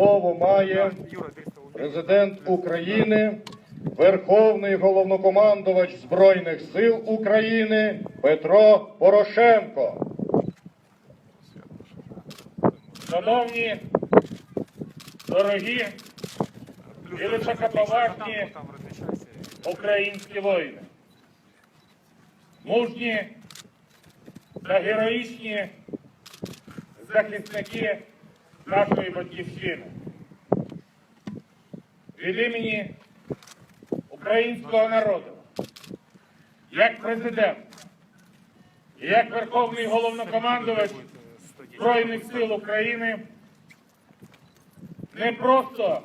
Слово має президент України, Верховний головнокомандувач Збройних сил України Петро Порошенко. Шановні, дорогі і українські воїни, мужні та героїчні захисники нашої батьківщини. Від імені українського народу, як президент як Верховний головнокомандувач Збройних сил України не просто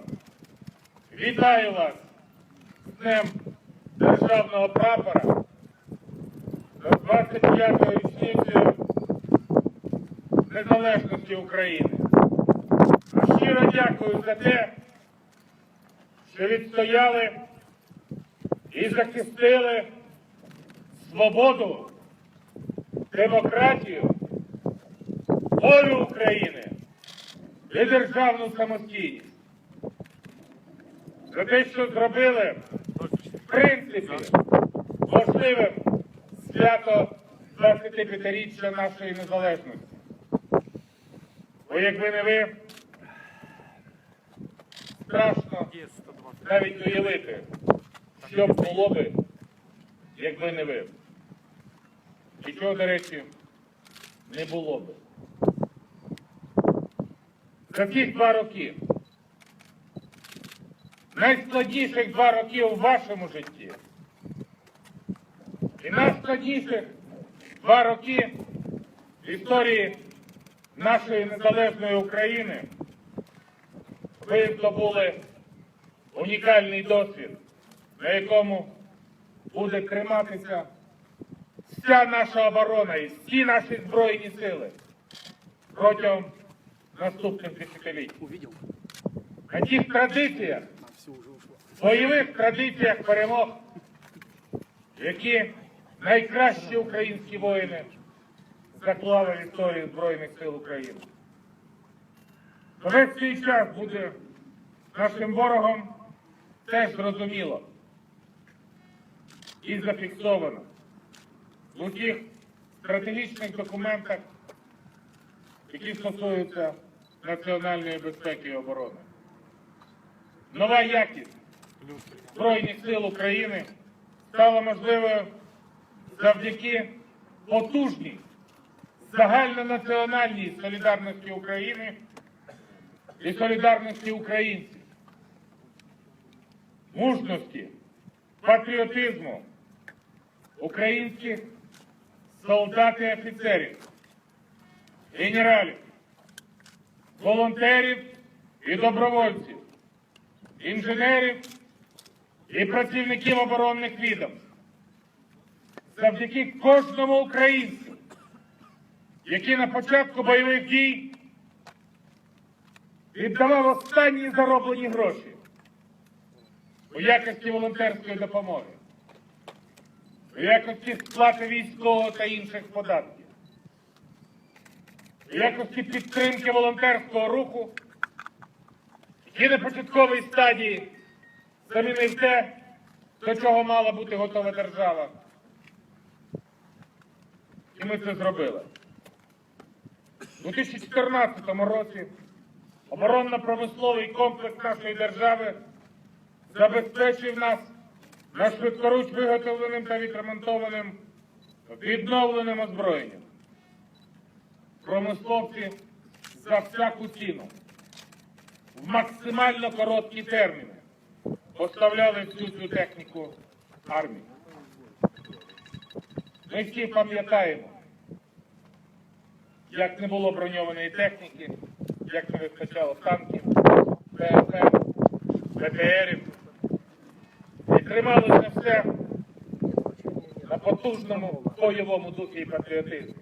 вітаю вас з Днем Державного прапора з 25-ю річницею незалежності України. Щиро дякую за те, що відстояли і захистили свободу, демократію волю України і державну самостійність. За те, що зробили, в принципі, можливим свято 25-річчя нашої незалежності. Бо якби не ви, страшно навіть уявити, що б було би, якби не ви. І чого, до речі, не було би. За ці два роки, найскладніших два роки у вашому житті, і найскладніших два роки в історії нашої незалежної України ви здобули унікальний досвід, на якому буде триматися вся наша оборона і всі наші збройні сили протягом наступних десятиліть. На тих традиціях, бойових традиціях перемог, які найкращі українські воїни заклали в історію Збройних сил України. Весь цей час буде нашим ворогом теж зрозуміло і зафіксовано в усіх стратегічних документах, які стосуються національної безпеки і оборони. Нова якість Збройних сил України стала можливою завдяки потужній загальнонаціональній солідарності України і солідарності українців, мужності, патріотизму українських солдат і офіцерів, генералів, волонтерів і добровольців, інженерів і працівників оборонних відомств. Завдяки кожному українцю, який на початку бойових дій віддавав останні зароблені гроші у якості волонтерської допомоги, у якості сплати військового та інших податків, у якості підтримки волонтерського руху, який на початковій стадії замінив те, до чого мала бути готова держава. І ми це зробили. У 2014 році оборонно-промисловий комплекс нашої держави забезпечив нас на швидкоруч виготовленим та відремонтованим відновленим озброєнням. Промисловці за всяку ціну в максимально короткі терміни поставляли всю цю техніку армії. Ми всі пам'ятаємо, як не було броньованої техніки, як не вистачало танків, ПФР, БТРів. І трималося все на потужному бойовому духі і патріотизмі.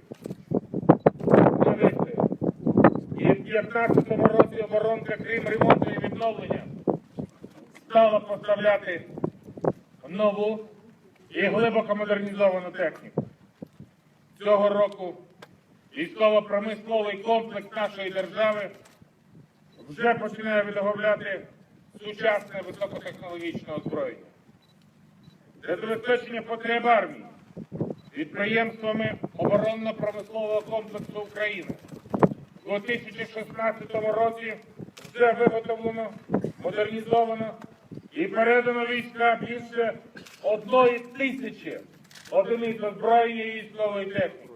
Повірте, і в 15-му році оборонка, крім ремонту і відновлення, стала поставляти нову і глибоко модернізовану техніку. Цього року військово-промисловий комплекс нашої держави вже починає відновляти сучасне високотехнологічне озброєння. Для забезпечення потреб армії підприємствами оборонно-промислового комплексу України у 2016 році вже виготовлено, модернізовано і передано війська більше одної тисячі одиниць озброєння і військової техніки.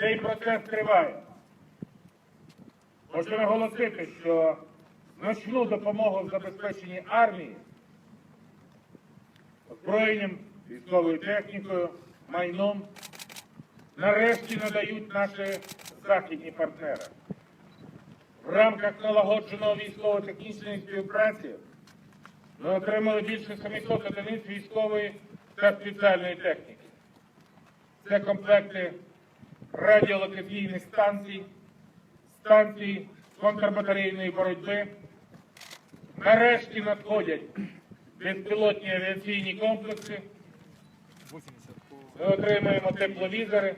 Цей процес триває. Хочу наголосити, що значну допомогу в забезпеченні армії озброєнням, військовою технікою, майном нарешті надають наші західні партнери. В рамках налагодженого військово-технічної співпраці ми отримали більше 700 одиниць військової та спеціальної техніки. Це комплекти радіолокаційних станцій, станцій контрбатарейної боротьби. Нарешті надходять безпілотні авіаційні комплекси. Ми отримуємо тепловізори,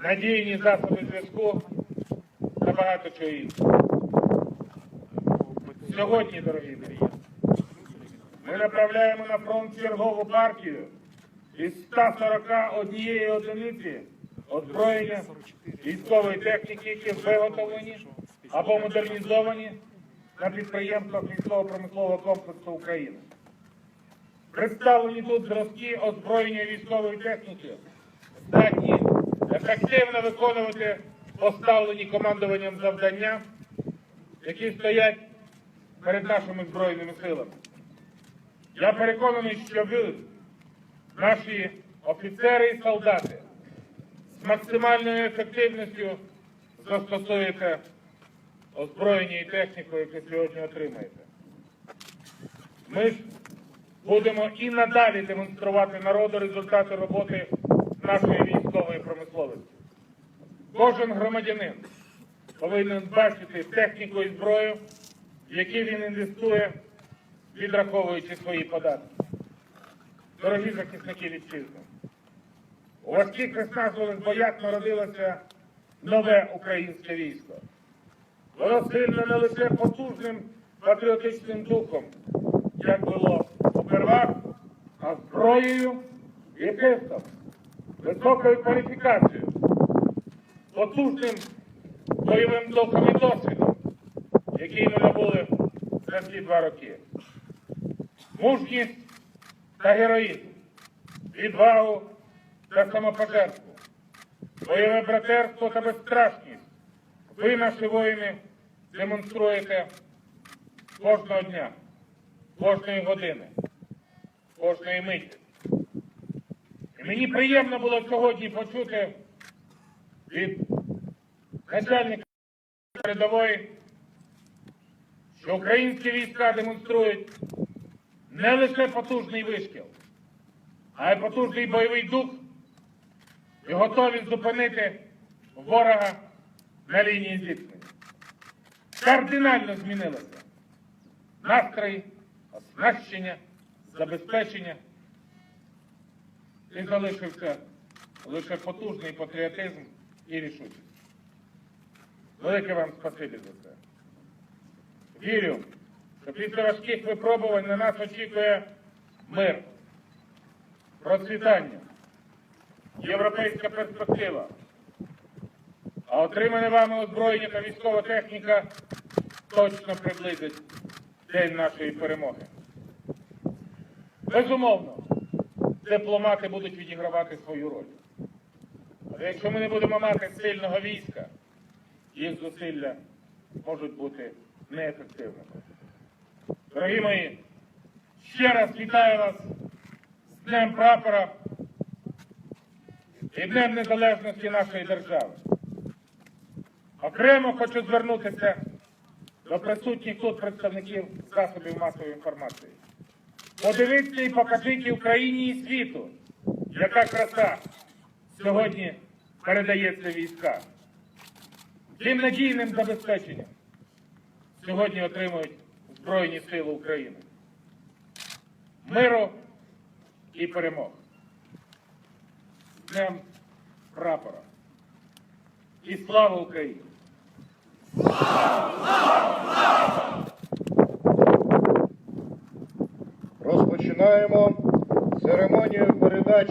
надійні засоби зв'язку та багато чого іншого. Сьогодні, дорогі друзі, ми направляємо на фронт чергову партію із 141 одиниці озброєння військової техніки, які виготовлені або модернізовані на підприємствах військово-промислового комплексу України. Представлені тут зразки озброєння військової техніки, здатні ефективно виконувати поставлені командуванням завдання, які стоять перед нашими збройними силами. Я переконаний, що ви, наші офіцери і солдати, максимальною ефективністю застосуєте озброєння і техніку, яке сьогодні отримаєте. Ми будемо і надалі демонструвати народу результати роботи нашої військової промисловості. Кожен громадянин повинен бачити техніку і зброю, в які він інвестує, відраховуючи свої податки. Дорогі захисники вітчизни, у важких виснажливих боях народилося нове українське військо. Воно сильне не лише потужним патріотичним духом, як було попервах, а зброєю і тестом, високою кваліфікацією, потужним бойовим духом і досвідом, який ми набули за ці два роки. Мужність та героїзм, відвагу та самопожертву, бойове братерство та безстрашність. Ви, наші воїни, демонструєте кожного дня, кожної години, кожної миті. І мені приємно було сьогодні почути від начальника передової, що українські війська демонструють не лише потужний вишкіл, а й потужний бойовий дух і готові зупинити ворога на лінії зіткнення. Кардинально змінилося настрої, оснащення, забезпечення. І залишився лише потужний патріотизм і рішучість. Велике вам спасибі за це. Вірю, що після важких випробувань на нас очікує мир, процвітання, європейська перспектива. А отримане вами озброєння та військова техніка точно приблизить день нашої перемоги. Безумовно, дипломати будуть відігравати свою роль. Але якщо ми не будемо мати сильного війська, їх зусилля можуть бути неефективними. Дорогі мої, ще раз вітаю вас з Днем прапора і Днем Незалежності нашої держави. Окремо хочу звернутися до присутніх тут представників засобів масової інформації. Подивіться і покажіть Україні і світу, яка краса сьогодні передається війська. Цим надійним забезпеченням сьогодні отримують Збройні Сили України. Миру і перемог. З Днем прапора. І слава Україні! Розпочинаємо церемонію передачі